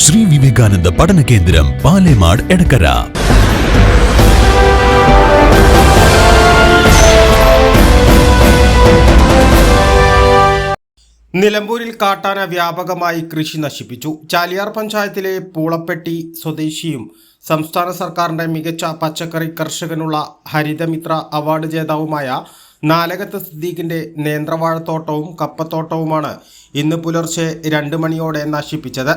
Sri Vivekananda പഠന കേന്ദ്രം പാലേമാട് എടക്കര. നിലമ്പൂരിൽ കാട്ടാന വ്യാപകമായി കൃഷി നശിപ്പിച്ചു. ചാലിയാർ പഞ്ചായത്തിലെ പൂളപ്പെട്ടി സ്വദേശിയും സംസ്ഥാന സർക്കാരിന്റെ മികച്ച പച്ചക്കറി കർഷകനുള്ള ഹരിതമിത്ര അവാർഡ് ജേതാവുമായ നാലകത്ത് സിദ്ദീഖിന്റെ നേന്ത്രവാഴത്തോട്ടവും കപ്പത്തോട്ടവുമാണ് ഇന്ന് പുലർച്ചെ രണ്ട് മണിയോടെ നശിപ്പിച്ചത്.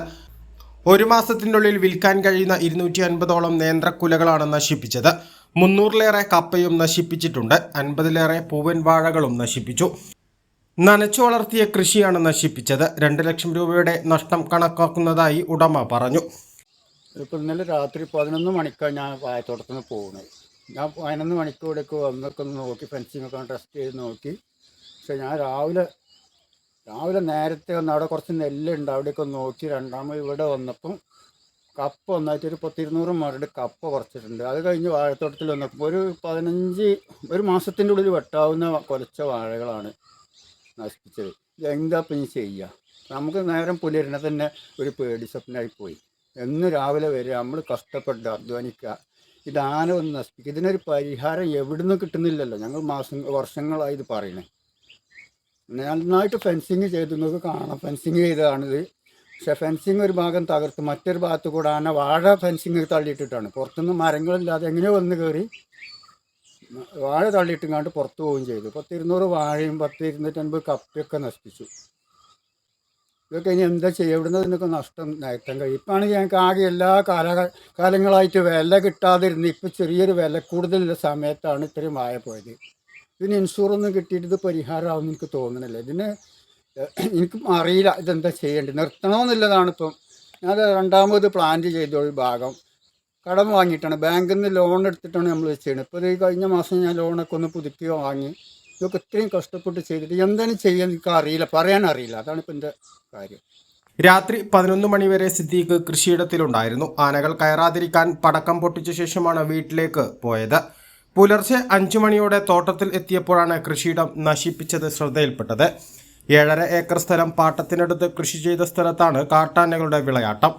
ഒരു മാസത്തിനുള്ളിൽ വിൽക്കാൻ കഴിയുന്ന ഇരുന്നൂറ്റി അൻപതോളം നേന്ത്രക്കുലകളാണ് നശിപ്പിച്ചത്. മുന്നൂറിലേറെ കപ്പയും നശിപ്പിച്ചിട്ടുണ്ട്. അൻപതിലേറെ പൂവൻ വാഴകളും നശിപ്പിച്ചു. നനച്ചു വളർത്തിയ കൃഷിയാണ് നശിപ്പിച്ചത്. രണ്ട് ലക്ഷം രൂപയുടെ നഷ്ടം കണക്കാക്കുന്നതായി ഉടമ പറഞ്ഞു. ഇപ്പോൾ ഇന്നലെ രാത്രി പതിനൊന്ന് മണിക്കാണ് ഞാൻ വായത്തോട്ടത്തിൽ നിന്ന് പോകുന്നത് ഞാൻ പതിനൊന്ന് മണിക്ക് ഇവിടേക്ക് വന്നൊക്കെ ഒന്ന് നോക്കി ഫെൻസിങ്ങൊക്കെ ടെസ്റ്റ് ചെയ്ത് നോക്കി. പക്ഷെ ഞാൻ രാവിലെ രാവിലെ നേരത്തെ വന്ന് അവിടെ കുറച്ച് നെല്ലുണ്ട്. അവിടെയൊക്കെ നോക്കി രണ്ടാമത് ഇവിടെ വന്നപ്പം കപ്പ ഒന്നായിട്ട് ഒരു പത്തിരുന്നൂറ് മരട് കപ്പ കുറച്ചിട്ടുണ്ട് അത് കഴിഞ്ഞ് വാഴത്തോട്ടത്തിൽ വന്നപ്പോൾ ഒരു പതിനഞ്ച് ഒരു മാസത്തിന്റെ ഉള്ളിൽ വെട്ടാവുന്ന കൊലച്ച വാഴകളാണ് നശിപ്പിച്ചത്. എന്താ ഇപ്പം ഇനി ചെയ്യുക നമുക്ക് നേരം പുലരിനെ തന്നെ ഒരു പേടി സ്വപ്നമായി പോയി. എന്ന് രാവിലെ വരെ നമ്മൾ കഷ്ടപ്പെട്ട് അധ്വാനിക്കുക. ഇത് ആന ഒന്ന് നശിപ്പിക്കുക ഇതിനൊരു പരിഹാരം എവിടുന്ന് കിട്ടുന്നില്ലല്ലോ. ഞങ്ങൾ മാസം വർഷങ്ങളായി ഇത് പറയണേ നന്നായിട്ട് ഫെൻസിങ് ചെയ്തു നിങ്ങൾക്ക് കാണാം. ഫെൻസിങ് ചെയ്തതാണിത്. പക്ഷെ ഫെൻസിങ് ഒരു ഭാഗം തകർത്ത് മറ്റൊരു ഭാഗത്ത് കൂടെ ആന വാഴ ഫെൻസിങ് തള്ളിയിട്ടിട്ടാണ്. പുറത്തുനിന്ന് മരങ്ങളില്ലാതെ എങ്ങനെ വന്ന് കയറി വാഴ തള്ളിയിട്ടുങ്ങാണ്ട് പുറത്തു പോവുകയും ചെയ്തു. പത്ത് ഇരുന്നൂറ് വാഴയും പത്ത് ഇരുന്നൂറ്റൻപത് കപ്പയൊക്കെ നശിപ്പിച്ചു. ഇതൊക്കെ ഇനി എന്താ ചെയ്യുക? ഇവിടുന്ന് ഇതിനൊക്കെ നഷ്ടം നേട്ടം കഴിയും? ഇപ്പാണെങ്കിൽ ഞങ്ങൾക്ക് ആകെ എല്ലാ കാല കാലങ്ങളായിട്ട് വില കിട്ടാതിരുന്ന് ഇപ്പം ചെറിയൊരു വില കൂടുതലുള്ള സമയത്താണ് ഇത്രയും വാഴ പോയത്. ഇതിന് ഇൻഷുറൊന്നും കിട്ടിയിട്ട് ഇത് പരിഹാരമാകുമെന്ന് എനിക്ക് തോന്നുന്നില്ല ഇതിന് എനിക്കും അറിയില്ല ഇതെന്താ ചെയ്യേണ്ടത്. നിർത്തണമെന്നുള്ളതാണ് ഇപ്പം. ഞാൻ രണ്ടാമത് പ്ലാന്റ് ചെയ്ത ഒരു ഭാഗം. കടം വാങ്ങിയിട്ടാണ്. ബാങ്കിൽ നിന്ന് ലോൺ എടുത്തിട്ടാണ് നമ്മൾ ചെയ്യുന്നത് ഇപ്പോൾ ഈ കഴിഞ്ഞ മാസം ഞാൻ ലോണൊക്കെ ഒന്ന് പുതുക്കി വാങ്ങി. ഇതൊക്കെ ഇത്രയും കഷ്ടപ്പെട്ട് ചെയ്തിട്ട് എന്താണ് ചെയ്യാൻ എനിക്ക് അറിയില്ല. പറയാൻ അറിയില്ല. അതാണ് ഇപ്പം എന്റെ കാര്യം. രാത്രി പതിനൊന്ന് മണിവരെ സിദ്ദീഖ് കൃഷിയിടത്തിലുണ്ടായിരുന്നു. ആനകൾ കയറാതിരിക്കാൻ പടക്കം പൊട്ടിച്ച ശേഷമാണ് വീട്ടിലേക്ക് പോയത്. പുലർച്ചെ അഞ്ചു മണിയോടെ തോട്ടത്തിൽ എത്തിയപ്പോഴാണ് കൃഷിയിടം നശിപ്പിച്ചത് ശ്രദ്ധയിൽപ്പെട്ടത്. ഏഴര ഏക്കർ സ്ഥലം പാട്ടത്തിനടുത്ത് കൃഷി ചെയ്ത സ്ഥലത്താണ് കാട്ടാനകളുടെ വിളയാട്ടം.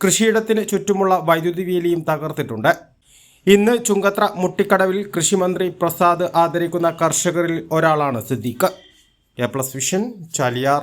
കൃഷിയിടത്തിന് ചുറ്റുമുള്ള വൈദ്യുതി വേലിയും തകർത്തിട്ടുണ്ട്. ഇന്ന് ചുങ്കത്ര മുട്ടിക്കടവിൽ കൃഷിമന്ത്രി പ്രസാദ് ആദരിക്കുന്ന കർഷകരിൽ ഒരാളാണ് Siddique. A plus vision Chaliyar.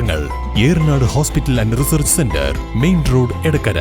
വർഷങ്ങൾ Eranad hospital and research centre main road Edakkara.